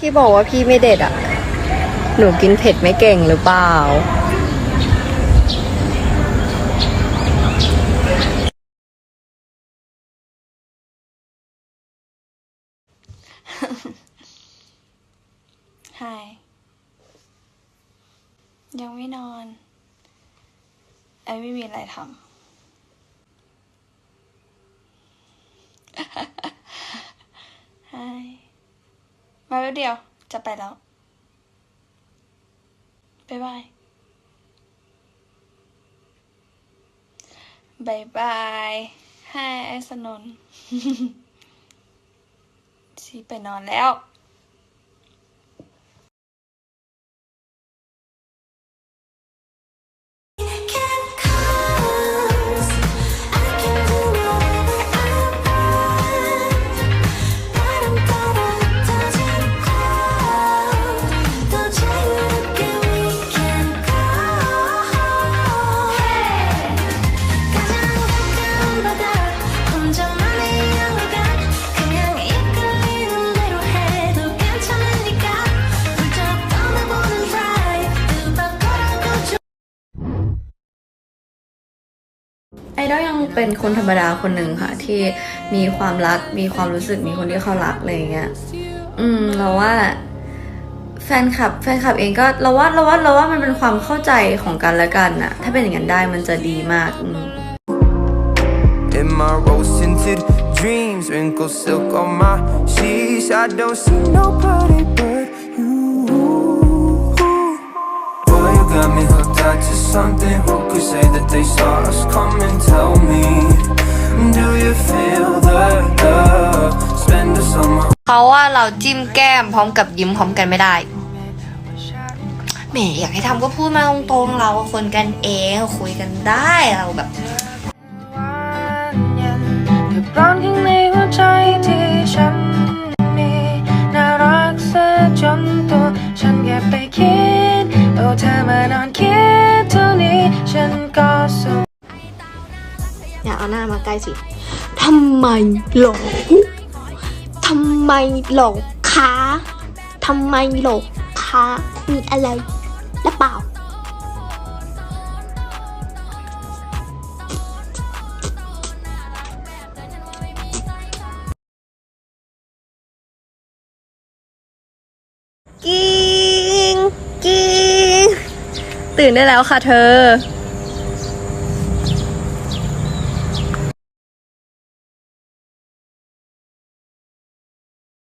ที่บอกว่าพี่ไม่เด็ดอะ หนูกินเผ็ดไม่เก่งหรือเปล่า หาย ยังไม่นอน ไอ้ไม่มีอะไรทำ หาย มาแป๊บเดียว จะไปแล้ว บ๊ายบายบายบายให้ไอ้สนนชีไปนอนแล้ว เป็นคนธรรมดาคนหนึ่งค่ะ ที่มีความรัก มีความรู้สึกมีคนที่เขารักอะไรเงี้ย อืมเราว่า แฟนคลับ แฟนคลับเองก็เราว่าเราว่าเราว่ามันเป็นความเข้าใจของกันและกันนะถ้าเป็นอย่างนั้นได้มันจะดีมากอืม In my rose tinted dreams, wrinkled silk on my sheets. I don't see nobody but you. Boy, you got me hooked on to something. Who could say that summer. เขาว่าเราจิ้มแก้มพร้อมกับยิ้มพร้อมกันไม่ได้แหมอยากให้ทำก็พูดมาตรงๆเราคนกันเองคุยกันได้เราแบบเก็บร้อนข้างในหัวใจที่ฉันมีน่ารักซะจนตัวฉันเก็บไปคิดโอ้เธอมานอนคิดเท่านี้ฉันก็สุขอยากเอาหน้ามาใกล้สิทำไมหลง ทำไมหลงคะทำไมหลงคะมีอะไรหรือเปล่า กิ้งกิ้งตื่นได้แล้วค่ะเธอ